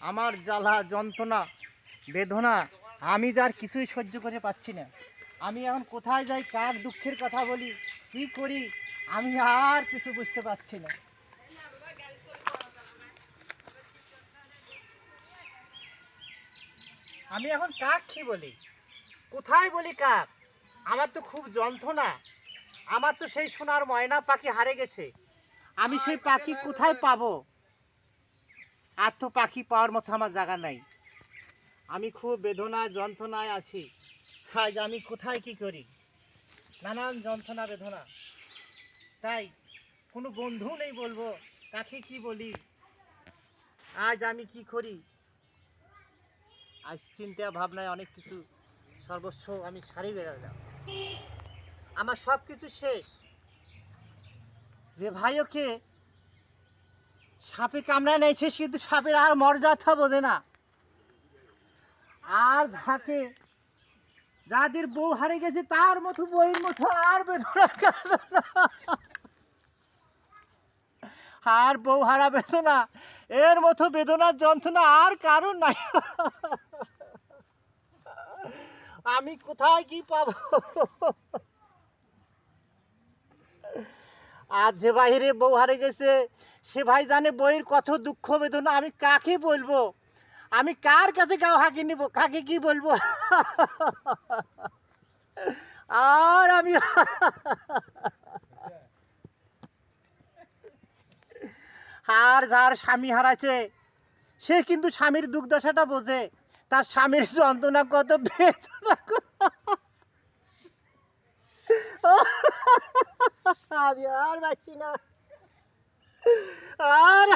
আমার জ্বালা, যন্ত্রণা, বেদনা, আমি যার কিছুই সহ্য করে পাচ্ছি না। আমি এখন কোথায় যাই, কার দুঃখের কথা বলি, কি করি, আমি আর কিছু বুঝতে পারছি না। আমি এখন কাক কি বলি? কোথায় বলি কাক? আমার তো খুব যন্ত্রণা। আমার তো সেই সোনার ময়না পাখি হারে গেছে। আমি সেই পাখি কোথায় পাবো? আর তো পাখি পাওয়ার মতো আমার জায়গা নাই। আমি খুব বেদনায়, যন্ত্রণায় আছি। আজ আমি কোথায় কি করি? নানান যন্ত্রণা, বেদনা। তাই কোনো বন্ধু নেই বলব, কাকে কি বলি? আজ আমি কি করি? আজ চিন্তা ভাবনায় অনেক কিছু সর্বস্ব আমি সারি বেড়ালাম। আমার সব কিছু শেষ। যে ভাই ওকে সাপে কামড়ায় নেয় সে কিন্তু সাপের আর মর্যাদা বোঝে না। আর যাকে, যাদের বউ হারে গেছে, তার মতো বইয়ের মতো আর বেদনা আর বউ হারা বেদনা এর মতো বেদনার যন্ত্রণা আর কারণ নাই। আমি কোথায় কি পাবো? আর যে বাইরে বউ হারে গেছে, সে ভাই জানে বইয়ের কত দুঃখ বেদনা, আমি কাকে বলব? আমি কার কাছে গাও হাঁকি নিব, কাকে কি বলব? আর আমি আর যার স্বামী হারাছে সে কিন্তু স্বামীর দুর্দশাটা বোঝে। তার স্বামীর যন্ত্রণা কত, বেদনা আমি আর পাচ্ছি না। আর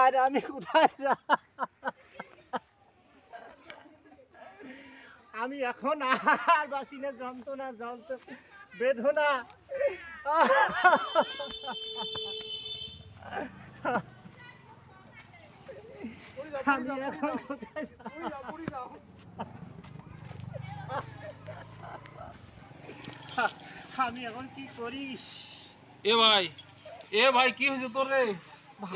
আর আমি কোথায় আমি এখন আর বাঁচি না আমি এখন কোথায় আমি এখন কি করিস এ ভাই এ ভাই কি হয়েছে তোর রে?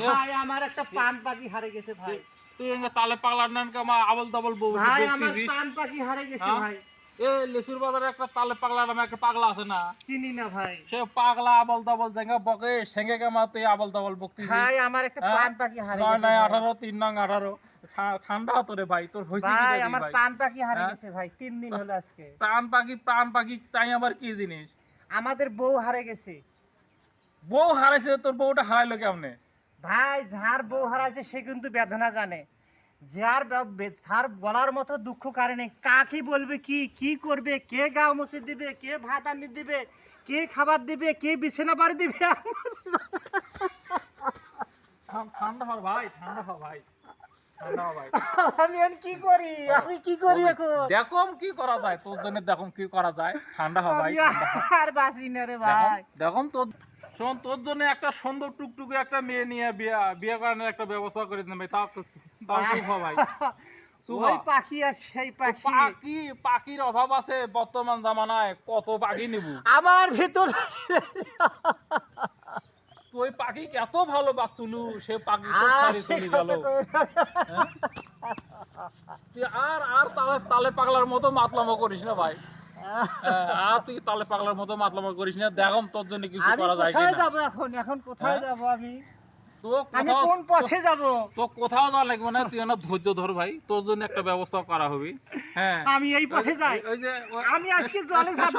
ভাই আমার একটা পান পাখি হারে গেছে ভাই। তুই তালে পাগলার নান কামা আবল দাবল বউ ভাই আমার পান পাখি হারে গেছে হ্যাঁ? ভাই। এ লেসুর বাজারে একটা তালে পাগলা নামে একটা পাগলা আছে না? চিনি না ভাই। সে পাগলা আবল দাবল জাঙ্গা বকে সেঙ্গে কামা তুই আবল দাবল বকতিছিস? ভাই আমার একটা হ্যাঁ? পান পাখি হারে গেছে নয় ভাই। আঠারো তিন নং আঠারো। ঠা- ঠান্ডা হতো রে ভাই তোর ভাই আমার পান পাখি হারে হ্যাঁ? গেছে ভাই তিন দিন হলো আজকে। প্রাণ পাখি প্রাণ পাখি তাই আবার কি জিনিস? আমাদের বউ হারে গেছে। বউ হারাইছে তোর বউটা হারাইলো কেমনে? ভাই যার বউ হারাইছে সে কিন্তু বেদনা জানে। যার যার বলার মতো দুঃখ কারণে কাকে বলবে কি কি করবে কে গা মুছে দিবে কে ভাত আনি দিবে কে খাবার দিবে কে বিছানা বাড়ি দিবে? ঠান্ডা হ ভাই ঠান্ডা হ ভাই। আমি এখন কি করি? আমি কি করি এখন? দেখম কি করা যায় তোর জন্য দেখম কি করা যায়। ঠান্ডা হ ভাই। আমি ঠান্ডা হ। আর বাঁচি না রে ভাই। দেখম তোর শোন তোর জন্য একটা সুন্দর টুকটুকে একটা মেয়ে নিয়ে বিয়া বিয়ে করানোর একটা ব্যবস্থা করে দিন ভাই। তাও তাও ভাই। ওই পাখি আর সেই পাখি। পাখি পাখির অভাব আছে বর্তমান জামানায়। কত পাখি নিব? আমার ভিতর তুই পাখি এত ভালো বাচ্চুলু সে পাখি চলে গেল। হ্যাঁ? আর আর তালে তালে পাগলার মতো মাতলামো করিস না ভাই। হ্যাঁ, আর তুই তালে পাগলার মতো মাতলামো করিস না। দেখম তোর জন্য কিছু করা যায় কোথায় যাব এখন? এখন কোথায় হ্যাঁ? যাব আমি? তো কোথাও কোন পথে যাব? তো কোথাও যাওয়া লাগবে না তুই না ধৈর্য ধর ভাই। তোর জন্য একটা ব্যবস্থা করা হবে। হ্যাঁ। আমি এই পথে যাই। ওই- ওই যে আমি আজকে জলে ঝাঁপ।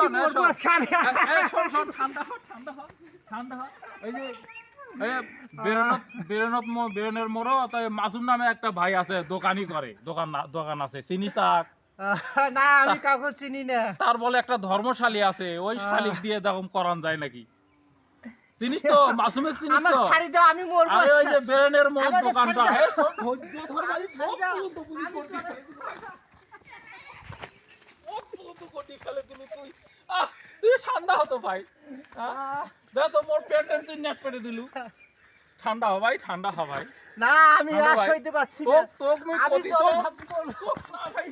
আজকে শোন, ঠান্ডা হ, ঠান্ডা হ, ঠান্ডা হ। এই যে বেরোনের তাই মাসুম নামে একটা ভাই আছে দোকানই করে দোকান দোকান আছে চিনিস তাক না আমি কাউকে চিনি না তার বলে একটা ধর্মশালী আছে ওই শালিক দিয়ে দেখম করান যায় নাকি চিনিস তো মাসুমের চিনিস আমার তো শাড়ি দাও আমি মরবো আরে ওই যে। বেরোনের দোকানটা ধৈর্য ধর ভাই, সব। পর্যন্ত। পর্যন্ত করবি, খেলে দিলি তুই। আহ, তুই ঠান্ডা হতো ভাই আহ, দা তো মোর পেটের তুই নেট পেটে দিলু। ঠান্ডা হবাই ঠান্ডা হবাই না আমি আর সইতে পারছি না। তোক তোক মুই কতি তো না ভাই